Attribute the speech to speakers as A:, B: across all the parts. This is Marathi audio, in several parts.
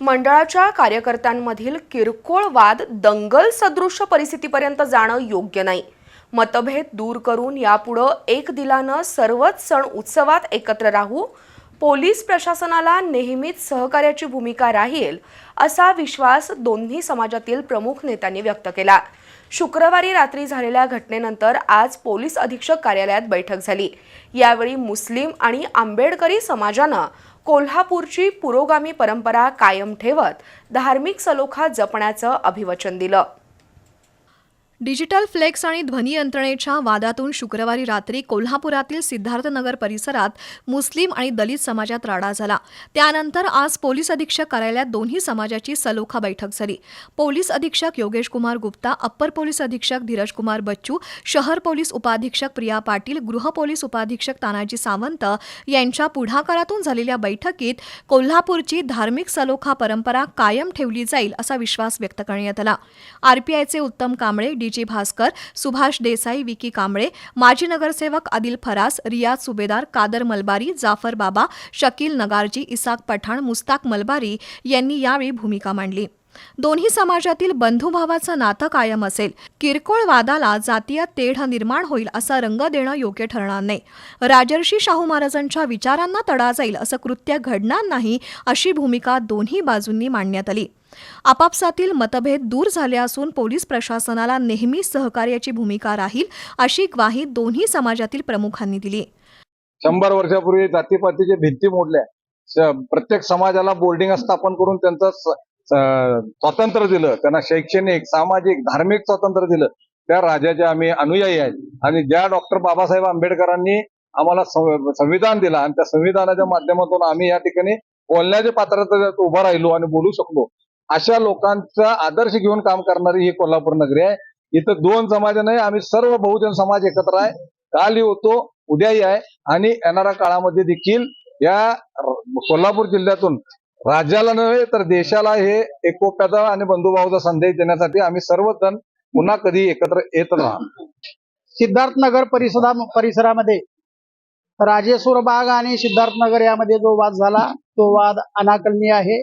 A: मंडळाच्या कार्यकर्त्यांमधील किरकोळ वाद दंगल सदृश परिस्थितीपर्यंत जाणं योग्य नाही. मतभेद दूर करून यापुढं एक दिलानं सर्वच सण उत्सवात एकत्र राहू पोलीस प्रशासनाला नेहमीच सहकार्याची भूमिका राहील असा विश्वास दोन्ही समाजातील प्रमुख नेत्यांनी व्यक्त केला. शुक्रवारी रात्री झालेल्या घटनेनंतर आज पोलीस अधीक्षक कार्यालयात बैठक झाली. यावेळी मुस्लिम आणि आंबेडकरी समाजानं कोल्हापूरची पुरोगामी परंपरा कायम ठेवत धार्मिक सलोखा जपण्याचं अभिवचन दिलं.
B: डिजिटल फ्लेक्स आणि ध्वनी यंत्रणेच्या वादातून शुक्रवारी रात्री कोल्हापुरातील सिद्धार्थनगर परिसरात मुस्लिम आणि दलित समाजात राडा झाला. त्यानंतर आज पोलीस अधीक्षक कार्यालयात दोन्ही समाजाची सलोखा बैठक झाली. पोलीस अधीक्षक योगेश कुमार गुप्ता अप्पर पोलीस अधीक्षक धीरज कुमार बच्चू शहर पोलीस उपाधीक्षक प्रिया पाटील गृह पोलीस उपाधीक्षक तानाजी सावंत यांच्या पुढाकारातून झालेल्या बैठकीत कोल्हापूरची धार्मिक सलोखा परंपरा कायम ठेवली जाईल असा विश्वास व्यक्त करण्यात आला. आरपीआयचे उत्तम कांबळे डीजी भास्कर सुभाष देसाई विकी कांबळे माजी नगरसेवक आदिल फरास रियाज सुबेदार कादर मलबारी जाफर बाबा शकील नगारजी इसाक पठाण मुस्ताक मलबारी यांनी यावेळी भूमिका मांडली. दोन्ही समाजातील बंधुभावाचं नातं कायम असेल. किरकोळ वादाला जातीय तेढ निर्माण होईल असा रंग देणं योग्य ठरणार नाही. राजर्षी शाहू महाराजांच्या विचारांना तडा जाईल असं कृत्य घडणार नाही अशी भूमिका दोन्ही बाजूंनी मांडण्यात आली. आपापसातील मतभेद दूर झाले असून पोलीस प्रशासनाला नेहमी सहकार्याची भूमिका राहील अशी ग्वाही दोन्ही समाजातील प्रमुखांनी दिली.
C: शंभर वर्षापूर्वी जातीपातीच्या भिंती मोडल्या. प्रत्येक समाजाला बोर्डिंग स्थापन करून त्यांचा स्वातंत्र्य दिलं. त्यांना शैक्षणिक सामाजिक धार्मिक स्वातंत्र्य दिलं. त्या राजाचे आम्ही अनुयायी आहेत. आणि ज्या डॉक्टर बाबासाहेब आंबेडकरांनी आम्हाला संविधान दिला आणि त्या संविधानाच्या माध्यमातून आम्ही या ठिकाणी बोलण्याच्या पात्रात उभं राहिलो आणि बोलू शकलो. अशा लोकांचा आदर्श घेऊन काम करणारी ही कोल्हापूर नगरी आहे. इथं दोन समाज नाही आम्ही सर्व बहुजन समाज एकत्र आहे. कालही होतो उद्याही आहे. आणि येणाऱ्या काळामध्ये देखील या कोल्हापूर जिल्ह्यातून राज्याला नव्हे तर देशाला हे एकोप्याचा आणि बंधुभावाचा संदेश देण्यासाठी आम्ही सर्वजण पुन्हा कधी एकत्र येत राहा
D: सिद्धार्थनगर परिसरा परिसरामध्ये राजेश्वर बाग आणि सिद्धार्थनगर यामध्ये जो वाद झाला तो वाद अनाकलनीय आहे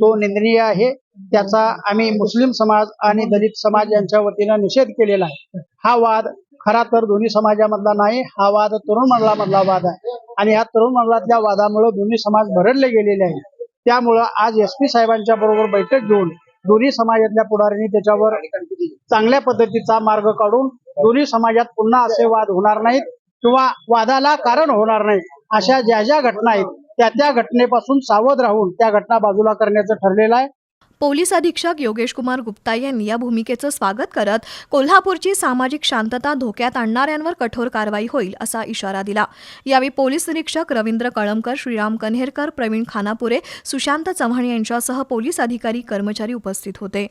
D: तो निंदनीय आहे. त्याचा आम्ही मुस्लिम समाज आणि दलित समाज यांच्या वतीनं निषेध केलेला आहे. हा वाद खरा तर दोन्ही समाजामधला नाही हा वाद तरुण मंडळामधला वाद आहे. आणि ह्या तरुण मंडळातल्या वादामुळे दोन्ही समाज भरडले गेलेले आहेत. त्यामुळं आज एस पी साहेबांच्या बरोबर बैठक घेऊन दोन्ही समाजातल्या पुढाऱ्यांनी त्याच्यावर चांगल्या पद्धतीचा मार्ग काढून दोन्ही समाजात पुन्हा असे वाद होणार नाहीत किंवा वादाला कारण होणार नाही अशा ज्या ज्या घटना आहेत त्या त्या घटनेपासून सावध राहून त्या घटना बाजूला करण्याचं ठरलेलं आहे.
B: पोलीस अधीक्षक योगेश कुमार गुप्ता यांनी या भूमिकेचं स्वागत करत कोल्हापूरची सामाजिक शांतता धोक्यात आणणाऱ्यांवर कठोर कारवाई होईल असा इशारा दिला. यावेळी पोलीस निरीक्षक रवींद्र कळमकर श्रीराम कन्हेरकर प्रवीण खानापुरे सुशांत चव्हाण यांच्यासह पोलीस अधिकारी कर्मचारी उपस्थित होते.